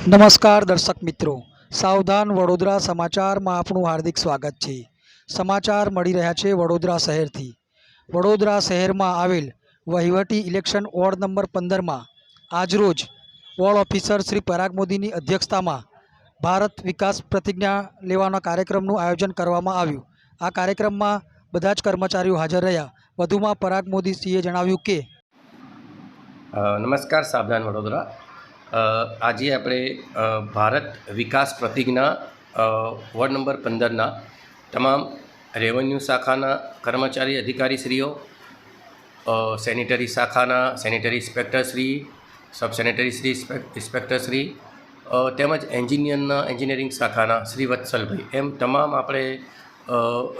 નમસ્કાર દર્શક મિત્રો. સાવધાન વડોદરા સમાચારમાં આપનું હાર્દિક સ્વાગત છે. સમાચાર મળી રહ્યા છે વડોદરા શહેરથી. વડોદરા શહેરમાં આવેલ વહીવટી ઇલેક્શન વોર્ડ નંબર પંદરમાં આજરોજ વોર્ડ ઓફિસર શ્રી પરાગ મોદીની અધ્યક્ષતામાં ભારત વિકાસ પ્રતિજ્ઞા લેવાના કાર્યક્રમનું આયોજન કરવામાં આવ્યું. આ કાર્યક્રમમાં બધા જ કર્મચારીઓ હાજર રહ્યા. વધુમાં પરાગ મોદીશ્રીએ જણાવ્યું કે નમસ્કાર, સાવધાન વડોદરા. આજે આપણે ભારત વિકાસ પ્રતિજ્ઞા વોર્ડ નંબર પંદરના તમામ રેવન્યુ શાખાના કર્મચારી અધિકારીશ્રીઓ સેનિટરી શાખાના સેનિટરી ઇન્સ્પેક્ટરશ્રી, સબ સેનિટરી શ્રી, ઇન્સ્પેક- ઇન્સ્પેક્ટરશ્રી તેમજ એન્જિનિયરના, એન્જિનિયરિંગ શાખાના શ્રી વત્સલભાઈ. એમ તમામ આપણે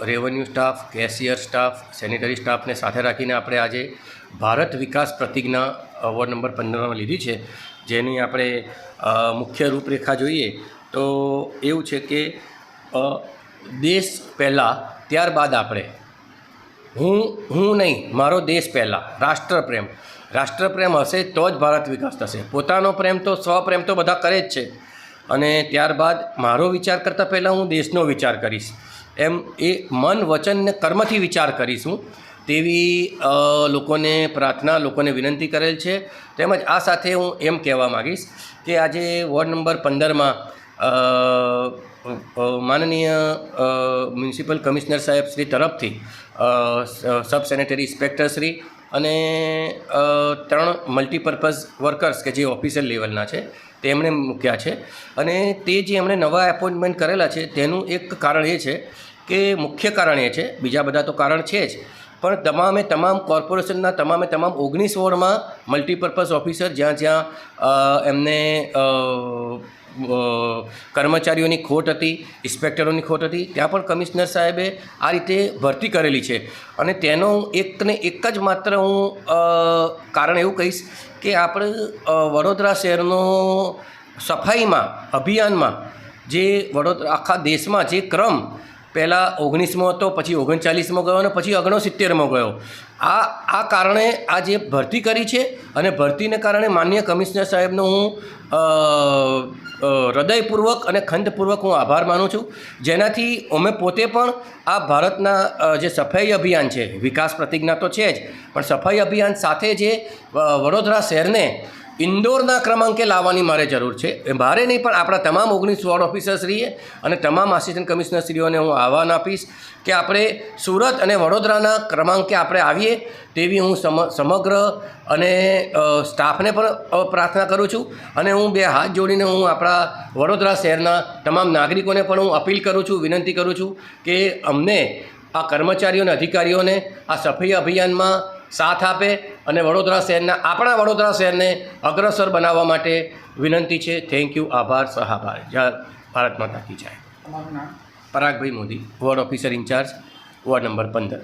revenue staff, cashier staff, sanitary સ્ટાફને સાથે રાખીને આપણે આજે ભારત વિકાસ પ્રતિજ્ઞા વોર્ડ નંબર પંદરમાં લીધી છે. જેની આપણે મુખ્ય રૂપરેખા જોઈએ, તો એવું છે કે દેશ પહેલાં, ત્યારબાદ આપણે. હું હું નહીં, મારો દેશ પહેલાં, રાષ્ટ્રપ્રેમ. રાષ્ટ્રપ્રેમ હશે તો જ ભારત વિકાસ થશે. પોતાનો પ્રેમ તો, સ્વપ્રેમ તો બધા કરે જ છે. અને ત્યારબાદ મારો વિચાર કરતાં પહેલાં હું દેશનો વિચાર કરીશ. એમ એ મન વચન ને કર્મથી વિચાર કરીશ હું. તેવી લોકોને પ્રાર્થના, લોકોને વિનંતી કરેલ છે. તેમજ આ સાથે હું એમ કહેવા માગીશ કે આજે વોર્ડ નંબર પંદરમાં માનનીય મ્યુનિસિપલ કમિશનર સાહેબ શ્રી તરફથી સબ સેનેટરી ઇન્સ્પેક્ટર શ્રી અને ત્રણ મલ્ટીપર્પઝ વર્કર્સ કે જે ઓફિસર લેવલના છે તેમણે મૂક્યા છે. અને તે જે એમણે નવા એપોઇન્ટમેન્ટ કરેલા છે, તેનું એક કારણ એ છે કે મુખ્ય કારણ એ છે, બીજા બધા તો કારણ છે જ પણ તમામે તમામ કોર્પોરેશનના તમામે તમામ ઓગણીસ વોર્ડમાં મલ્ટીપર્પઝ ઓફિસર જ્યાં જ્યાં એમને કર્મચારીઓની ખોટ હતી, ઇન્સ્પેક્ટરોની ખોટ હતી, ત્યાં પણ કમિશનર સાહેબે આ રીતે ભરતી કરેલી છે. અને તેનો એકને એક જ માત્ર હું કારણ એવું કહીશ કે આપણે વડોદરા શહેરનો સફાઈમાં, અભિયાનમાં જે વડોદરા આખા દેશમાં જે ક્રમ પહેલાં ઓગણીસમો હતો, પછી ઓગણચાલીસમાં ગયો અને પછી ઓગણસિત્તેરમો ગયો. આ આ કારણે આ જે ભરતી કરી છે અને ભરતીને કારણે માન્ય કમિશનર સાહેબનો હું હૃદયપૂર્વક અને ખંતપૂર્વક હું આભાર માનું છું. જેનાથી અમે પોતે પણ આ ભારતના જે સફાઈ અભિયાન છે, વિકાસ પ્રતિજ્ઞા તો છે જ, પણ સફાઈ અભિયાન સાથે જે વડોદરા શહેરને ઇન્દોરના ક્રમાંકે લાવવાની મારે જરૂર છે. મારે નહીં, પણ આપણા તમામ ઓગણીસ વોર્ડ ઓફિસરશ્રીએ અને તમામ આસિસ્ટન્ટ કમિશનરશ્રીઓને હું આહવાન આપીશ કે આપણે સુરત અને વડોદરાના ક્રમાંકે આપણે આવીએ તેવી હું સમ, સમગ્ર અને સ્ટાફને પણ પ્રાર્થના કરું છું. અને હું બે હાથ જોડીને હું આપણા વડોદરા શહેરના તમામ નાગરિકોને પણ હું અપીલ કરું છું, વિનંતી કરું છું કે અમને આ કર્મચારીઓ અધિકારીઓને આ સફાઈ અભિયાનમાં સાથ આપે અને વડોદરા શહેરના આપણા વડોદરા શહેરને અગ્રસર બનાવવા માટે વિનંતી છે. થેન્ક યુ આભાર સહાભાર. જય ભારત માતા કી જાય. Paragbhai Modi ward officer in charge ward number પંદર.